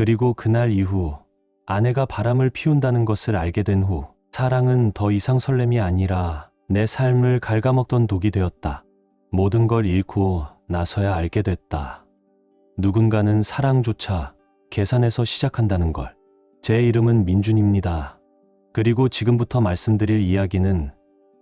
그리고 그날 이후 아내가 바람을 피운다는 것을 알게 된 후 사랑은 더 이상 설렘이 아니라 내 삶을 갉아먹던 독이 되었다. 모든 걸 잃고 나서야 알게 됐다. 누군가는 사랑조차 계산해서 시작한다는 걸. 제 이름은 민준입니다. 그리고 지금부터 말씀드릴 이야기는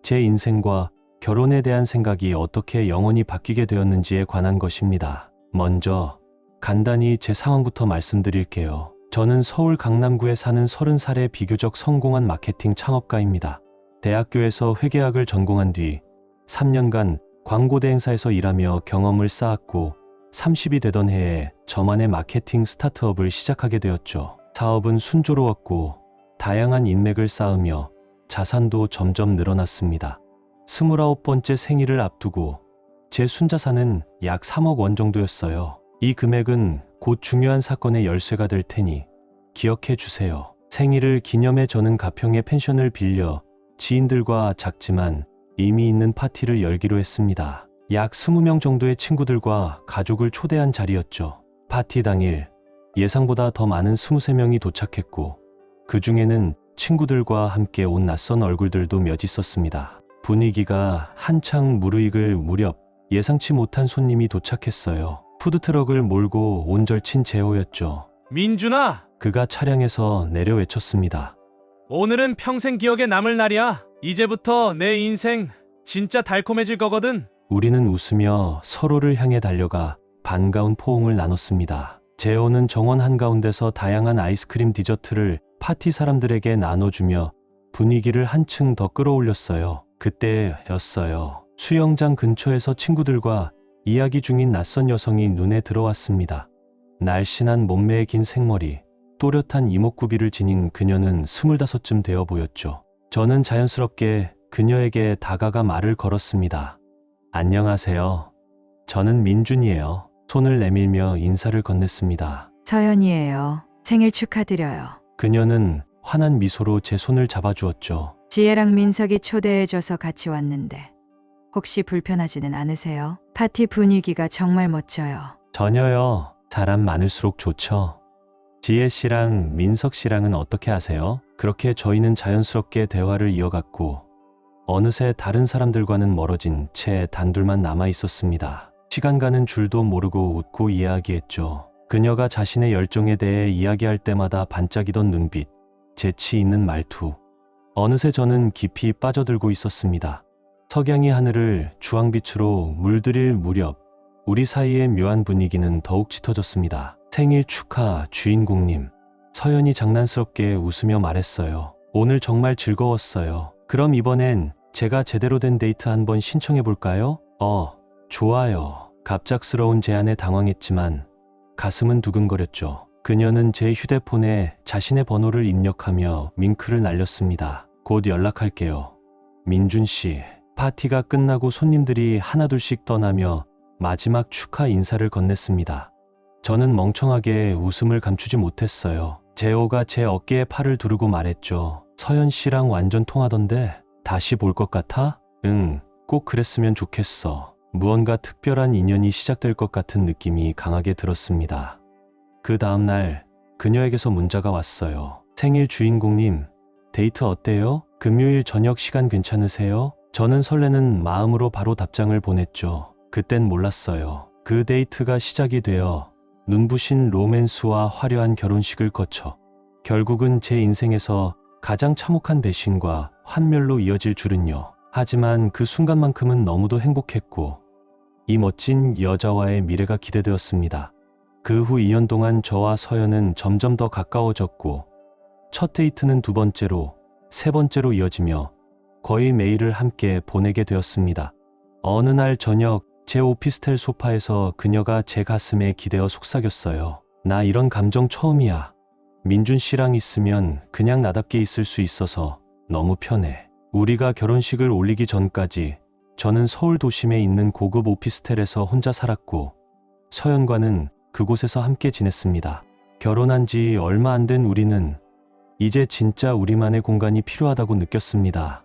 제 인생과 결혼에 대한 생각이 어떻게 영원히 바뀌게 되었는지에 관한 것입니다. 먼저 간단히 제 상황부터 말씀드릴게요. 저는 서울 강남구에 사는 30살의 비교적 성공한 마케팅 창업가입니다. 대학교에서 회계학을 전공한 뒤 3년간 광고 대행사에서 일하며 경험을 쌓았고 30이 되던 해에 저만의 마케팅 스타트업을 시작하게 되었죠. 사업은 순조로웠고 다양한 인맥을 쌓으며 자산도 점점 늘어났습니다. 29번째 생일을 앞두고 제 순자산은 약 3억 원 정도였어요. 이 금액은 곧 중요한 사건의 열쇠가 될 테니 기억해 주세요. 생일을 기념해 저는 가평의 펜션을 빌려 지인들과 작지만 의미 있는 파티를 열기로 했습니다. 약 20명 정도의 친구들과 가족을 초대한 자리였죠. 파티 당일 예상보다 더 많은 23명이 도착했고 그 중에는 친구들과 함께 온 낯선 얼굴들도 몇 있었습니다. 분위기가 한창 무르익을 무렵 예상치 못한 손님이 도착했어요. 푸드트럭을 몰고 온 절친 제호였죠. 민준아, 그가 차량에서 내려 외쳤습니다. 오늘은 평생 기억에 남을 날이야. 이제부터 내 인생 진짜 달콤해질 거거든. 우리는 웃으며 서로를 향해 달려가 반가운 포옹을 나눴습니다. 제호는 정원 한가운데서 다양한 아이스크림 디저트를 파티 사람들에게 나눠주며 분위기를 한층 더 끌어올렸어요. 그때였어요. 수영장 근처에서 친구들과 이야기 중인 낯선 여성이 눈에 들어왔습니다. 날씬한 몸매의 긴 생머리, 또렷한 이목구비를 지닌 그녀는 스물다섯쯤 되어 보였죠. 저는 자연스럽게 그녀에게 다가가 말을 걸었습니다. 안녕하세요. 저는 민준이에요. 손을 내밀며 인사를 건넸습니다. 서연이에요. 생일 축하드려요. 그녀는 환한 미소로 제 손을 잡아주었죠. 지혜랑 민석이 초대해줘서 같이 왔는데 혹시 불편하지는 않으세요? 파티 분위기가 정말 멋져요. 전혀요. 사람 많을수록 좋죠. 지혜 씨랑 민석 씨랑은 어떻게 아세요? 그렇게 저희는 자연스럽게 대화를 이어갔고 어느새 다른 사람들과는 멀어진 채 단둘만 남아 있었습니다. 시간 가는 줄도 모르고 웃고 이야기했죠. 그녀가 자신의 열정에 대해 이야기할 때마다 반짝이던 눈빛, 재치 있는 말투. 어느새 저는 깊이 빠져들고 있었습니다. 석양이 하늘을 주황빛으로 물들일 무렵 우리 사이의 묘한 분위기는 더욱 짙어졌습니다. 생일 축하, 주인공님. 서연이 장난스럽게 웃으며 말했어요. 오늘 정말 즐거웠어요. 그럼 이번엔 제가 제대로 된 데이트 한번 신청해 볼까요? 어, 좋아요. 갑작스러운 제안에 당황했지만 가슴은 두근거렸죠. 그녀는 제 휴대폰에 자신의 번호를 입력하며 밍크를 날렸습니다. 곧 연락할게요. 민준 씨. 파티가 끝나고 손님들이 하나둘씩 떠나며 마지막 축하 인사를 건넸습니다. 저는 멍청하게 웃음을 감추지 못했어요. 재호가 제 어깨에 팔을 두르고 말했죠. 서연 씨랑 완전 통하던데 다시 볼 것 같아? 응, 꼭 그랬으면 좋겠어. 무언가 특별한 인연이 시작될 것 같은 느낌이 강하게 들었습니다. 그 다음날 그녀에게서 문자가 왔어요. 생일 주인공님, 데이트 어때요? 금요일 저녁 시간 괜찮으세요? 저는 설레는 마음으로 바로 답장을 보냈죠. 그땐 몰랐어요. 그 데이트가 시작이 되어 눈부신 로맨스와 화려한 결혼식을 거쳐 결국은 제 인생에서 가장 참혹한 배신과 환멸로 이어질 줄은요. 하지만 그 순간만큼은 너무도 행복했고 이 멋진 여자와의 미래가 기대되었습니다. 그 후 2년 동안 저와 서연은 점점 더 가까워졌고 첫 데이트는 두 번째로 세 번째로 이어지며 거의 매일을 함께 보내게 되었습니다. 어느 날 저녁 제 오피스텔 소파에서 그녀가 제 가슴에 기대어 속삭였어요. 나 이런 감정 처음이야. 민준 씨랑 있으면 그냥 나답게 있을 수 있어서 너무 편해. 우리가 결혼식을 올리기 전까지 저는 서울 도심에 있는 고급 오피스텔에서 혼자 살았고 서연과는 그곳에서 함께 지냈습니다. 결혼한 지 얼마 안 된 우리는 이제 진짜 우리만의 공간이 필요하다고 느꼈습니다.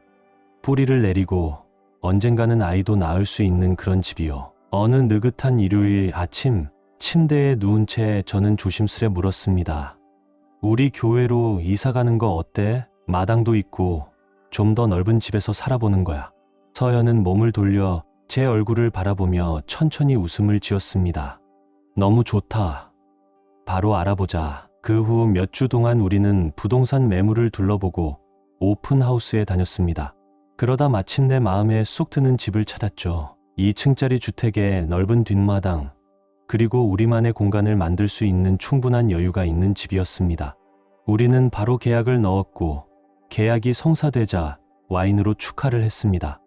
뿌리를 내리고 언젠가는 아이도 낳을 수 있는 그런 집이요. 어느 느긋한 일요일 아침 침대에 누운 채 저는 조심스레 물었습니다. 우리 교회로 이사 가는 거 어때? 마당도 있고 좀 더 넓은 집에서 살아보는 거야. 서연은 몸을 돌려 제 얼굴을 바라보며 천천히 웃음을 지었습니다. 너무 좋다. 바로 알아보자. 그 후 몇 주 동안 우리는 부동산 매물을 둘러보고 오픈하우스에 다녔습니다. 그러다 마침내 마음에 쏙 드는 집을 찾았죠. 2층짜리 주택에 넓은 뒷마당, 그리고 우리만의 공간을 만들 수 있는 충분한 여유가 있는 집이었습니다. 우리는 바로 계약을 넣었고, 계약이 성사되자 와인으로 축하를 했습니다.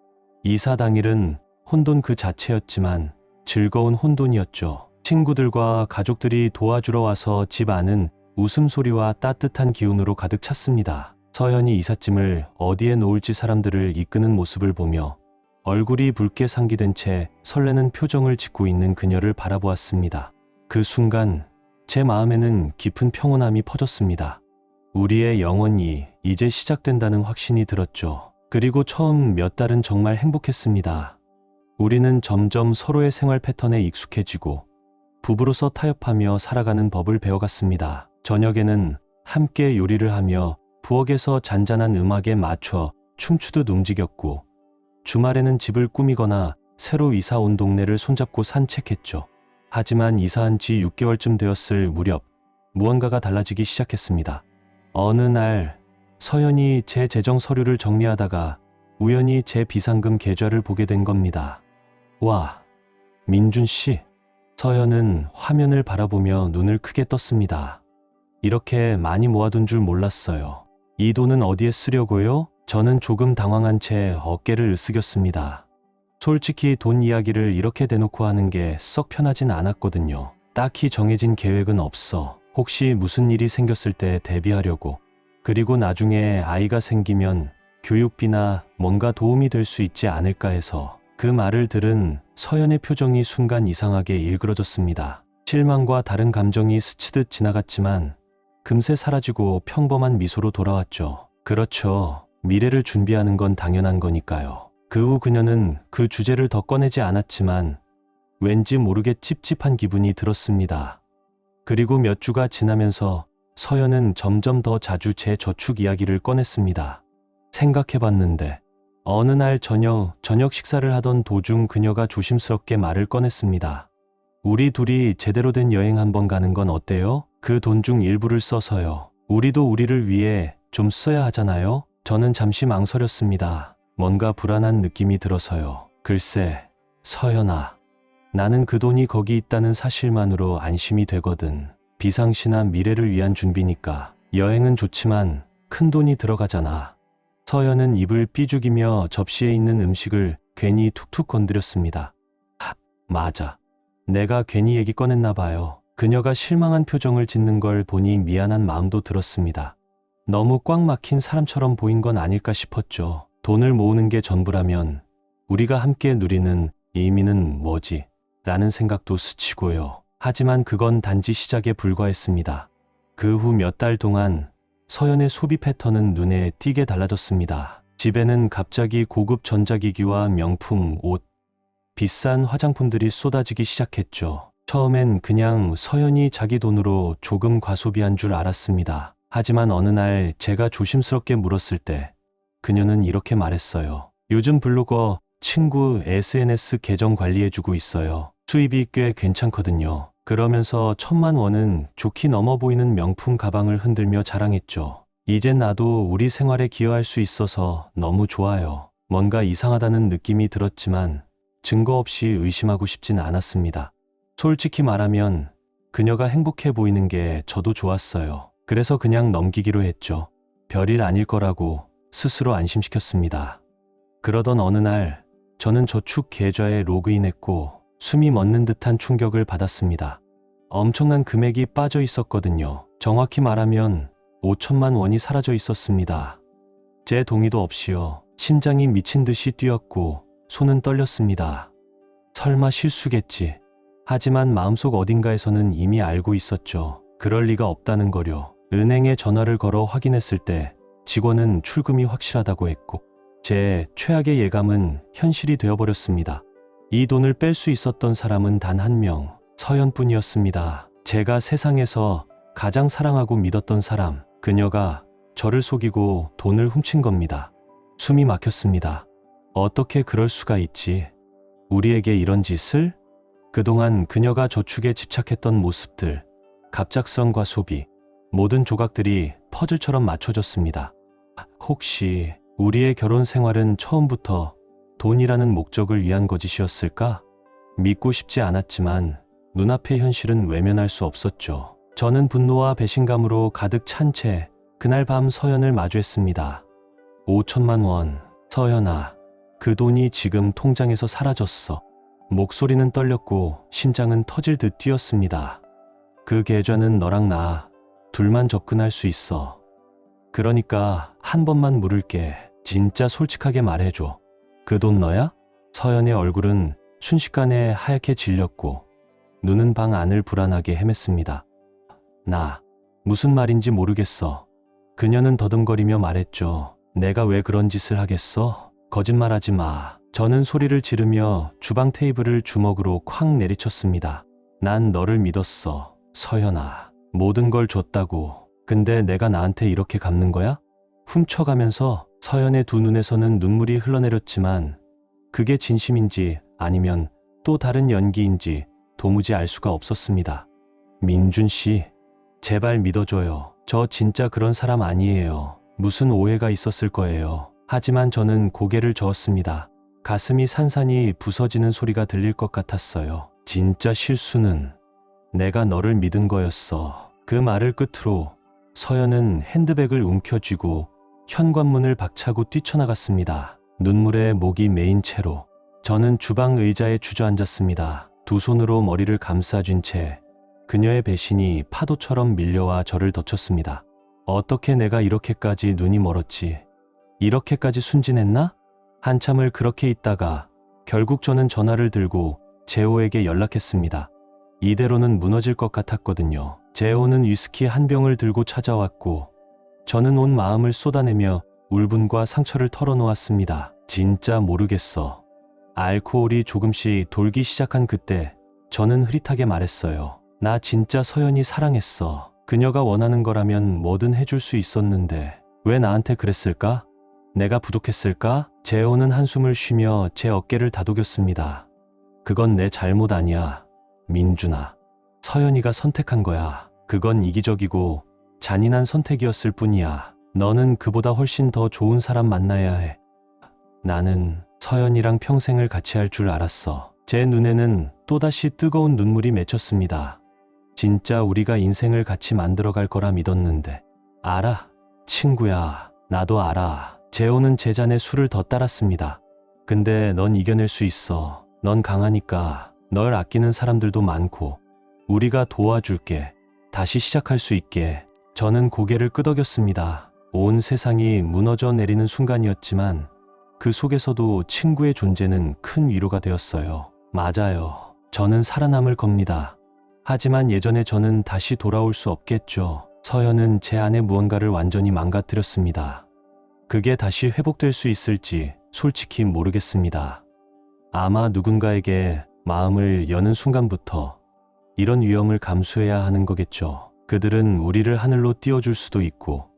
이사 당일은 혼돈 그 자체였지만 즐거운 혼돈이었죠. 친구들과 가족들이 도와주러 와서 집 안은 웃음소리와 따뜻한 기운으로 가득 찼습니다. 서연이 이삿짐을 어디에 놓을지 사람들을 이끄는 모습을 보며 얼굴이 붉게 상기된 채 설레는 표정을 짓고 있는 그녀를 바라보았습니다. 그 순간 제 마음에는 깊은 평온함이 퍼졌습니다. 우리의 영혼이 이제 시작된다는 확신이 들었죠. 그리고 처음 몇 달은 정말 행복했습니다. 우리는 점점 서로의 생활 패턴에 익숙해지고 부부로서 타협하며 살아가는 법을 배워갔습니다. 저녁에는 함께 요리를 하며 부엌에서 잔잔한 음악에 맞춰 춤추듯 움직였고 주말에는 집을 꾸미거나 새로 이사 온 동네를 손잡고 산책했죠. 하지만 이사한 지 6개월쯤 되었을 무렵 무언가가 달라지기 시작했습니다. 어느 날 서연이 제 재정 서류를 정리하다가 우연히 제 비상금 계좌를 보게 된 겁니다. 와, 민준 씨. 서연은 화면을 바라보며 눈을 크게 떴습니다. 이렇게 많이 모아둔 줄 몰랐어요. 이 돈은 어디에 쓰려고요? 저는 조금 당황한 채 어깨를 으쓱였습니다. 솔직히 돈 이야기를 이렇게 대놓고 하는 게 썩 편하진 않았거든요. 딱히 정해진 계획은 없어. 혹시 무슨 일이 생겼을 때 대비하려고. 그리고 나중에 아이가 생기면 교육비나 뭔가 도움이 될 수 있지 않을까 해서 그 말을 들은 서연의 표정이 순간 이상하게 일그러졌습니다. 실망과 다른 감정이 스치듯 지나갔지만 금세 사라지고 평범한 미소로 돌아왔죠. 그렇죠. 미래를 준비하는 건 당연한 거니까요. 그 후 그녀는 그 주제를 더 꺼내지 않았지만 왠지 모르게 찝찝한 기분이 들었습니다. 그리고 몇 주가 지나면서 서연은 점점 더 자주 제 저축 이야기를 꺼냈습니다. 생각해봤는데 어느 날 저녁, 저녁 식사를 하던 도중 그녀가 조심스럽게 말을 꺼냈습니다. 우리 둘이 제대로 된 여행 한번 가는 건 어때요? 그 돈 중 일부를 써서요. 우리도 우리를 위해 좀 써야 하잖아요? 저는 잠시 망설였습니다. 뭔가 불안한 느낌이 들어서요. 글쎄, 서연아. 나는 그 돈이 거기 있다는 사실만으로 안심이 되거든. 비상시나 미래를 위한 준비니까. 여행은 좋지만 큰 돈이 들어가잖아. 서연은 입을 삐죽이며 접시에 있는 음식을 괜히 툭툭 건드렸습니다. 하, 맞아. 내가 괜히 얘기 꺼냈나 봐요. 그녀가 실망한 표정을 짓는 걸 보니 미안한 마음도 들었습니다. 너무 꽉 막힌 사람처럼 보인 건 아닐까 싶었죠. 돈을 모으는 게 전부라면 우리가 함께 누리는 의미는 뭐지? 라는 생각도 스치고요. 하지만 그건 단지 시작에 불과했습니다. 그 후 몇 달 동안 서연의 소비 패턴은 눈에 띄게 달라졌습니다. 집에는 갑자기 고급 전자기기와 명품 옷, 비싼 화장품들이 쏟아지기 시작했죠. 처음엔 그냥 서연이 자기 돈으로 조금 과소비한 줄 알았습니다. 하지만 어느 날 제가 조심스럽게 물었을 때 그녀는 이렇게 말했어요. 요즘 블로거 친구 SNS 계정 관리해주고 있어요. 수입이 꽤 괜찮거든요. 그러면서 천만 원은 좋게 넘어 보이는 명품 가방을 흔들며 자랑했죠. 이젠 나도 우리 생활에 기여할 수 있어서 너무 좋아요. 뭔가 이상하다는 느낌이 들었지만 증거 없이 의심하고 싶진 않았습니다. 솔직히 말하면 그녀가 행복해 보이는 게 저도 좋았어요. 그래서 그냥 넘기기로 했죠. 별일 아닐 거라고 스스로 안심시켰습니다. 그러던 어느 날 저는 저축 계좌에 로그인했고 숨이 멎는 듯한 충격을 받았습니다. 엄청난 금액이 빠져 있었거든요. 정확히 말하면 5천만 원이 사라져 있었습니다. 제 동의도 없이요. 심장이 미친 듯이 뛰었고 손은 떨렸습니다. 설마 실수겠지. 하지만 마음속 어딘가에서는 이미 알고 있었죠. 그럴 리가 없다는 거려. 은행에 전화를 걸어 확인했을 때 직원은 출금이 확실하다고 했고 제 최악의 예감은 현실이 되어버렸습니다. 이 돈을 뺄 수 있었던 사람은 단 한 명, 서연뿐이었습니다. 제가 세상에서 가장 사랑하고 믿었던 사람, 그녀가 저를 속이고 돈을 훔친 겁니다. 숨이 막혔습니다. 어떻게 그럴 수가 있지? 우리에게 이런 짓을? 그동안 그녀가 저축에 집착했던 모습들, 갑작성과 소비, 모든 조각들이 퍼즐처럼 맞춰졌습니다. 혹시 우리의 결혼 생활은 처음부터 돈이라는 목적을 위한 거짓이었을까? 믿고 싶지 않았지만 눈앞의 현실은 외면할 수 없었죠. 저는 분노와 배신감으로 가득 찬 채 그날 밤 서연을 마주했습니다. 5천만 원. 서연아, 그 돈이 지금 통장에서 사라졌어. 목소리는 떨렸고 심장은 터질 듯 뛰었습니다. 그 계좌는 너랑 나 둘만 접근할 수 있어. 그러니까 한 번만 물을게. 진짜 솔직하게 말해줘. 그 돈 너야? 서연의 얼굴은 순식간에 하얗게 질렸고 눈은 방 안을 불안하게 헤맸습니다. 나 무슨 말인지 모르겠어. 그녀는 더듬거리며 말했죠. 내가 왜 그런 짓을 하겠어? 거짓말하지 마. 저는 소리를 지르며 주방 테이블을 주먹으로 쾅 내리쳤습니다. 난 너를 믿었어. 서연아. 모든 걸 줬다고. 근데 내가 나한테 이렇게 갚는 거야? 훔쳐가면서 서연의 두 눈에서는 눈물이 흘러내렸지만 그게 진심인지 아니면 또 다른 연기인지 도무지 알 수가 없었습니다. 민준 씨, 제발 믿어줘요. 저 진짜 그런 사람 아니에요. 무슨 오해가 있었을 거예요. 하지만 저는 고개를 저었습니다. 가슴이 산산이 부서지는 소리가 들릴 것 같았어요. 진짜 실수는 내가 너를 믿은 거였어. 그 말을 끝으로 서연은 핸드백을 움켜쥐고 현관문을 박차고 뛰쳐나갔습니다. 눈물에 목이 메인 채로 저는 주방 의자에 주저앉았습니다. 두 손으로 머리를 감싸쥔 채 그녀의 배신이 파도처럼 밀려와 저를 덮쳤습니다. 어떻게 내가 이렇게까지 눈이 멀었지? 이렇게까지 순진했나? 한참을 그렇게 있다가 결국 저는 전화를 들고 재호에게 연락했습니다. 이대로는 무너질 것 같았거든요. 재호는 위스키 한 병을 들고 찾아왔고 저는 온 마음을 쏟아내며 울분과 상처를 털어놓았습니다. 진짜 모르겠어. 알코올이 조금씩 돌기 시작한 그때 저는 흐릿하게 말했어요. 나 진짜 서연이 사랑했어. 그녀가 원하는 거라면 뭐든 해줄 수 있었는데 왜 나한테 그랬을까? 내가 부족했을까? 재호는 한숨을 쉬며 제 어깨를 다독였습니다. 그건 내 잘못 아니야. 민준아. 서연이가 선택한 거야. 그건 이기적이고 잔인한 선택이었을 뿐이야. 너는 그보다 훨씬 더 좋은 사람 만나야 해. 나는 서연이랑 평생을 같이 할 줄 알았어. 제 눈에는 또다시 뜨거운 눈물이 맺혔습니다. 진짜 우리가 인생을 같이 만들어갈 거라 믿었는데. 알아. 친구야. 나도 알아. 재호는 제 잔에 술을 더 따랐습니다. 근데 넌 이겨낼 수 있어. 넌 강하니까. 널 아끼는 사람들도 많고. 우리가 도와줄게. 다시 시작할 수 있게. 저는 고개를 끄덕였습니다. 온 세상이 무너져 내리는 순간이었지만 그 속에서도 친구의 존재는 큰 위로가 되었어요. 맞아요. 저는 살아남을 겁니다. 하지만 예전에 저는 다시 돌아올 수 없겠죠. 서연은 제 안에 무언가를 완전히 망가뜨렸습니다. 그게 다시 회복될 수 있을지 솔직히 모르겠습니다. 아마 누군가에게 마음을 여는 순간부터 이런 위험을 감수해야 하는 거겠죠. 그들은 우리를 하늘로 띄워줄 수도 있고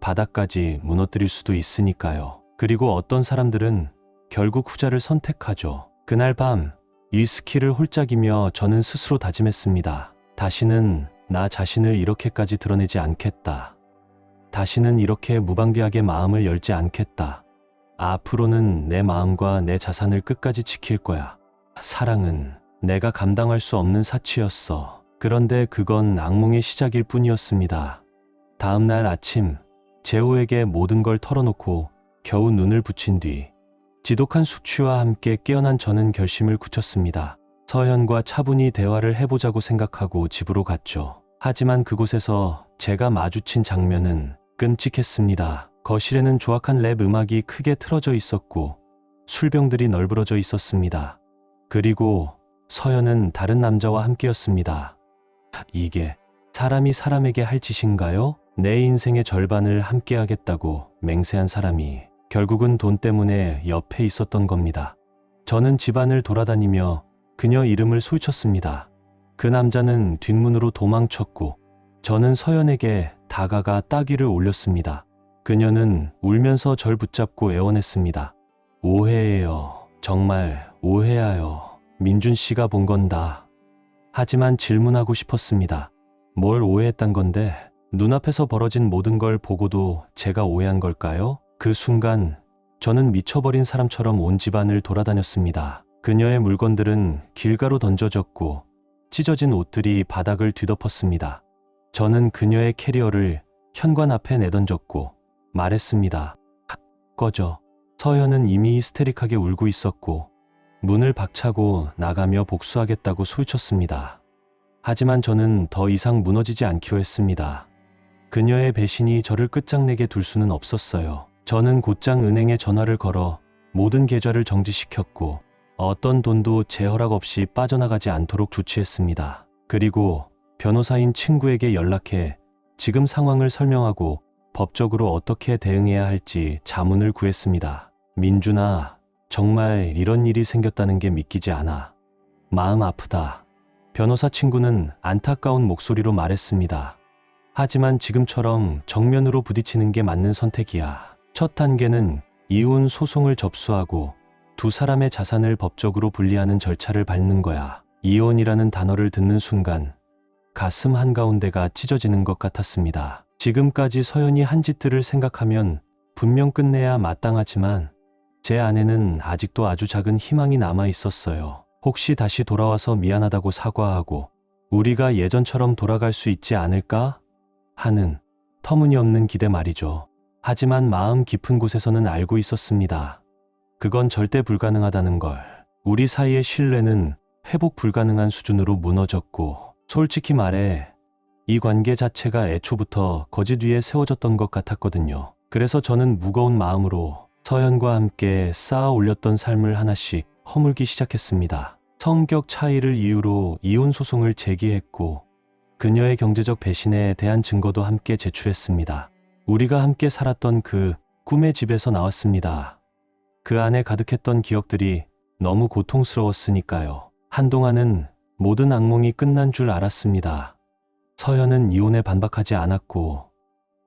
바닥까지 무너뜨릴 수도 있으니까요. 그리고 어떤 사람들은 결국 후자를 선택하죠. 그날 밤 위스키를 홀짝이며 저는 스스로 다짐했습니다. 다시는 나 자신을 이렇게까지 드러내지 않겠다. 다시는 이렇게 무방비하게 마음을 열지 않겠다. 앞으로는 내 마음과 내 자산을 끝까지 지킬 거야. 사랑은 내가 감당할 수 없는 사치였어. 그런데 그건 악몽의 시작일 뿐이었습니다. 다음 날 아침, 재호에게 모든 걸 털어놓고 겨우 눈을 붙인 뒤, 지독한 숙취와 함께 깨어난 저는 결심을 굳혔습니다. 서연과 차분히 대화를 해보자고 생각하고 집으로 갔죠. 하지만 그곳에서 제가 마주친 장면은 끔찍했습니다. 거실에는 조악한 랩 음악이 크게 틀어져 있었고, 술병들이 널브러져 있었습니다. 그리고 서연은 다른 남자와 함께였습니다. 이게 사람이 사람에게 할 짓인가요? 내 인생의 절반을 함께하겠다고 맹세한 사람이 결국은 돈 때문에 옆에 있었던 겁니다. 저는 집안을 돌아다니며 그녀 이름을 소위쳤습니다. 그 남자는 뒷문으로 도망쳤고 저는 서연에게 다가가 따귀를 올렸습니다. 그녀는 울면서 절 붙잡고 애원했습니다. 오해예요. 정말 오해야요. 민준 씨가 본 건다. 하지만 질문하고 싶었습니다. 뭘 오해했단 건데 눈앞에서 벌어진 모든 걸 보고도 제가 오해한 걸까요? 그 순간 저는 미쳐버린 사람처럼 온 집안을 돌아다녔습니다. 그녀의 물건들은 길가로 던져졌고 찢어진 옷들이 바닥을 뒤덮었습니다. 저는 그녀의 캐리어를 현관 앞에 내던졌고 말했습니다. 하, 꺼져. 서연은 이미 히스테릭하게 울고 있었고 문을 박차고 나가며 복수하겠다고 소리쳤습니다. 하지만 저는 더 이상 무너지지 않기로 했습니다. 그녀의 배신이 저를 끝장내게 둘 수는 없었어요. 저는 곧장 은행에 전화를 걸어 모든 계좌를 정지시켰고 어떤 돈도 제 허락 없이 빠져나가지 않도록 조치했습니다. 그리고 변호사인 친구에게 연락해 지금 상황을 설명하고 법적으로 어떻게 대응해야 할지 자문을 구했습니다. 민준아, 정말 이런 일이 생겼다는 게 믿기지 않아. 마음 아프다. 변호사 친구는 안타까운 목소리로 말했습니다. 하지만 지금처럼 정면으로 부딪히는 게 맞는 선택이야. 첫 단계는 이혼 소송을 접수하고 두 사람의 자산을 법적으로 분리하는 절차를 밟는 거야. 이혼이라는 단어를 듣는 순간 가슴 한가운데가 찢어지는 것 같았습니다. 지금까지 서연이 한 짓들을 생각하면 분명 끝내야 마땅하지만 제 안에는 아직도 아주 작은 희망이 남아 있었어요. 혹시 다시 돌아와서 미안하다고 사과하고 우리가 예전처럼 돌아갈 수 있지 않을까? 하는 터무니없는 기대 말이죠. 하지만 마음 깊은 곳에서는 알고 있었습니다. 그건 절대 불가능하다는 걸. 우리 사이의 신뢰는 회복 불가능한 수준으로 무너졌고, 솔직히 말해, 이 관계 자체가 애초부터 거짓 위에 세워졌던 것 같았거든요. 그래서 저는 무거운 마음으로 서연과 함께 쌓아 올렸던 삶을 하나씩 허물기 시작했습니다. 성격 차이를 이유로 이혼 소송을 제기했고, 그녀의 경제적 배신에 대한 증거도 함께 제출했습니다. 우리가 함께 살았던 그 꿈의 집에서 나왔습니다. 그 안에 가득했던 기억들이 너무 고통스러웠으니까요. 한동안은 모든 악몽이 끝난 줄 알았습니다. 서연은 이혼에 반박하지 않았고,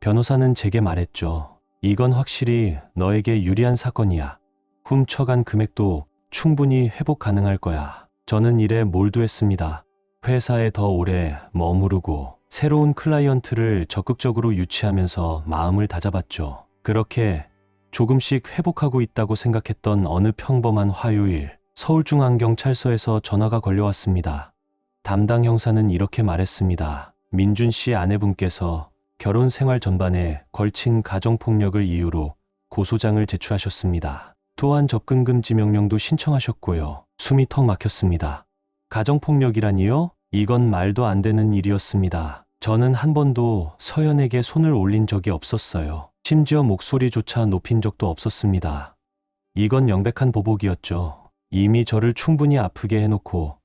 변호사는 제게 말했죠. 이건 확실히 너에게 유리한 사건이야. 훔쳐간 금액도 충분히 회복 가능할 거야. 저는 일에 몰두했습니다. 회사에 더 오래 머무르고 새로운 클라이언트를 적극적으로 유치하면서 마음을 다잡았죠. 그렇게 조금씩 회복하고 있다고 생각했던 어느 평범한 화요일, 서울중앙경찰서에서 전화가 걸려왔습니다. 담당 형사는 이렇게 말했습니다. 민준 씨 아내분께서 결혼 생활 전반에 걸친 가정폭력을 이유로 고소장을 제출하셨습니다. 또한 접근금지 명령도 신청하셨고요. 숨이 턱 막혔습니다. 가정폭력이라니요? 이건 말도 안 되는 일이었습니다. 저는 한 번도 서연에게 손을 올린 적이 없었어요. 심지어 목소리조차 높인 적도 없었습니다. 이건 명백한 보복이었죠. 이미 저를 충분히 아프게 해놓고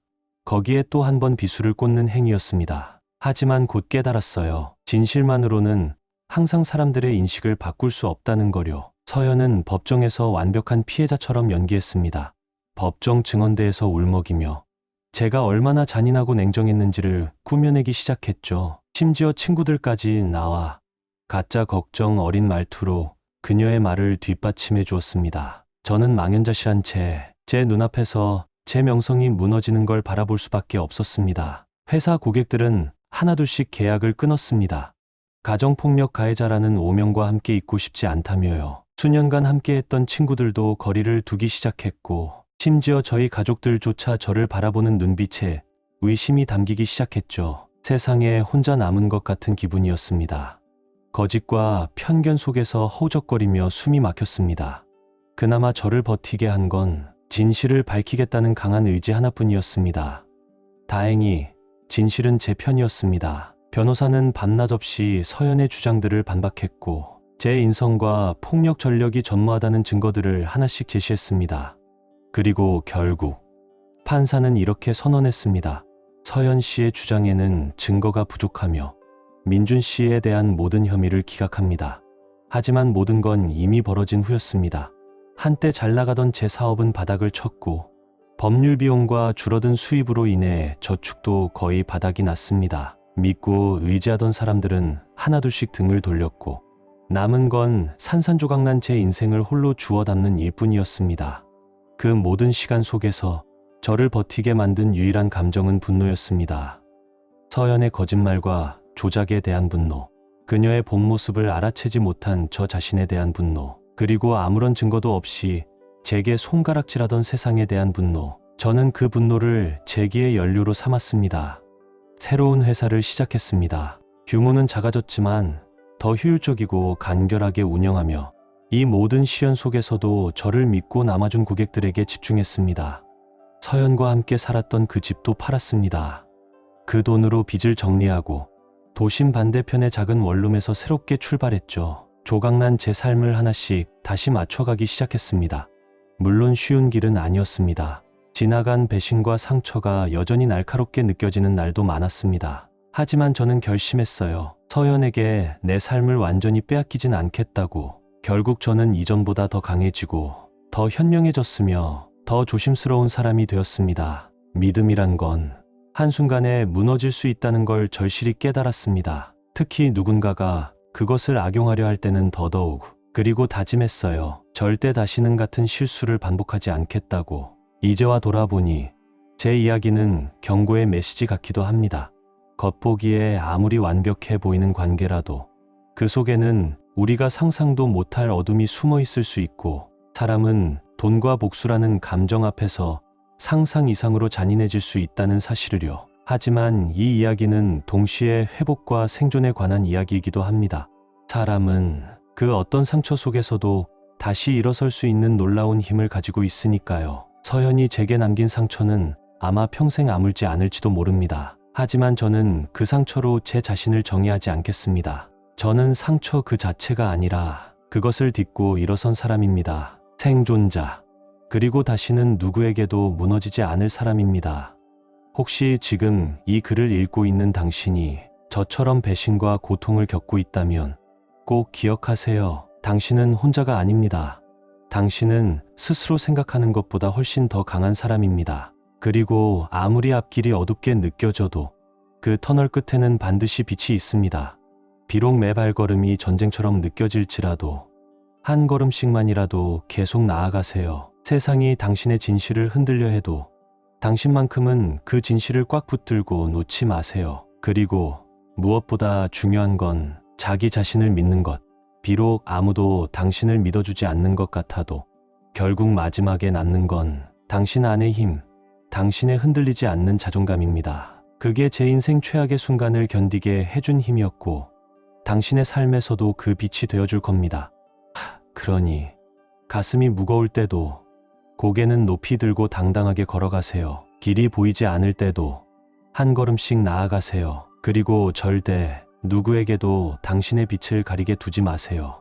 거기에 또 한 번 비수를 꽂는 행위였습니다. 하지만 곧 깨달았어요. 진실만으로는 항상 사람들의 인식을 바꿀 수 없다는 거요. 서연은 법정에서 완벽한 피해자처럼 연기했습니다. 법정 증언대에서 울먹이며 제가 얼마나 잔인하고 냉정했는지를 꾸며내기 시작했죠. 심지어 친구들까지 나와 가짜 걱정 어린 말투로 그녀의 말을 뒷받침해 주었습니다. 저는 망연자실한 채 제 눈앞에서 제 명성이 무너지는 걸 바라볼 수밖에 없었습니다. 회사 고객들은 하나둘씩 계약을 끊었습니다. 가정폭력 가해자라는 오명과 함께 있고 싶지 않다며요. 수년간 함께했던 친구들도 거리를 두기 시작했고, 심지어 저희 가족들조차 저를 바라보는 눈빛에 의심이 담기기 시작했죠. 세상에 혼자 남은 것 같은 기분이었습니다. 거짓과 편견 속에서 허우적거리며 숨이 막혔습니다. 그나마 저를 버티게 한건 진실을 밝히겠다는 강한 의지 하나뿐이었습니다. 다행히 진실은 제 편이었습니다. 변호사는 밤낮 없이 서연의 주장들을 반박했고 제 인성과 폭력 전력이 전무하다는 증거들을 하나씩 제시했습니다. 그리고 결국 판사는 이렇게 선언했습니다. 서연 씨의 주장에는 증거가 부족하며 민준 씨에 대한 모든 혐의를 기각합니다. 하지만 모든 건 이미 벌어진 후였습니다. 한때 잘 나가던 제 사업은 바닥을 쳤고 법률 비용과 줄어든 수입으로 인해 저축도 거의 바닥이 났습니다. 믿고 의지하던 사람들은 하나둘씩 등을 돌렸고 남은 건 산산조각난 제 인생을 홀로 주워 담는 일뿐이었습니다. 그 모든 시간 속에서 저를 버티게 만든 유일한 감정은 분노였습니다. 서연의 거짓말과 조작에 대한 분노, 그녀의 본 모습을 알아채지 못한 저 자신에 대한 분노, 그리고 아무런 증거도 없이 제게 손가락질하던 세상에 대한 분노. 저는 그 분노를 제기의 연료로 삼았습니다. 새로운 회사를 시작했습니다. 규모는 작아졌지만 더 효율적이고 간결하게 운영하며 이 모든 시연 속에서도 저를 믿고 남아준 고객들에게 집중했습니다. 서연과 함께 살았던 그 집도 팔았습니다. 그 돈으로 빚을 정리하고 도심 반대편의 작은 원룸에서 새롭게 출발했죠. 조각난 제 삶을 하나씩 다시 맞춰가기 시작했습니다. 물론 쉬운 길은 아니었습니다. 지나간 배신과 상처가 여전히 날카롭게 느껴지는 날도 많았습니다. 하지만 저는 결심했어요. 서연에게 내 삶을 완전히 빼앗기진 않겠다고. 결국 저는 이전보다 더 강해지고 더 현명해졌으며 더 조심스러운 사람이 되었습니다. 믿음이란 건 한순간에 무너질 수 있다는 걸 절실히 깨달았습니다. 특히 누군가가 그것을 악용하려 할 때는 더더욱 그리고 다짐했어요. 절대 다시는 같은 실수를 반복하지 않겠다고. 이제와 돌아보니 제 이야기는 경고의 메시지 같기도 합니다. 겉보기에 아무리 완벽해 보이는 관계라도 그 속에는 우리가 상상도 못할 어둠이 숨어 있을 수 있고 사람은 돈과 복수라는 감정 앞에서 상상 이상으로 잔인해질 수 있다는 사실을요. 하지만 이 이야기는 동시에 회복과 생존에 관한 이야기이기도 합니다. 사람은 그 어떤 상처 속에서도 다시 일어설 수 있는 놀라운 힘을 가지고 있으니까요. 서연이 제게 남긴 상처는 아마 평생 아물지 않을지도 모릅니다. 하지만 저는 그 상처로 제 자신을 정의하지 않겠습니다. 저는 상처 그 자체가 아니라 그것을 딛고 일어선 사람입니다. 생존자. 그리고 다시는 누구에게도 무너지지 않을 사람입니다. 혹시 지금 이 글을 읽고 있는 당신이 저처럼 배신과 고통을 겪고 있다면 꼭 기억하세요. 당신은 혼자가 아닙니다. 당신은 스스로 생각하는 것보다 훨씬 더 강한 사람입니다. 그리고 아무리 앞길이 어둡게 느껴져도 그 터널 끝에는 반드시 빛이 있습니다. 비록 매 발걸음이 전쟁처럼 느껴질지라도 한 걸음씩만이라도 계속 나아가세요. 세상이 당신의 진실을 흔들려 해도 당신만큼은 그 진실을 꽉 붙들고 놓지 마세요. 그리고 무엇보다 중요한 건 자기 자신을 믿는 것. 비록 아무도 당신을 믿어주지 않는 것 같아도 결국 마지막에 남는 건 당신 안의 힘, 당신의 흔들리지 않는 자존감입니다. 그게 제 인생 최악의 순간을 견디게 해준 힘이었고 당신의 삶에서도 그 빛이 되어줄 겁니다. 하, 그러니 가슴이 무거울 때도 고개는 높이 들고 당당하게 걸어가세요. 길이 보이지 않을 때도 한 걸음씩 나아가세요. 그리고 절대 누구에게도 당신의 빛을 가리게 두지 마세요.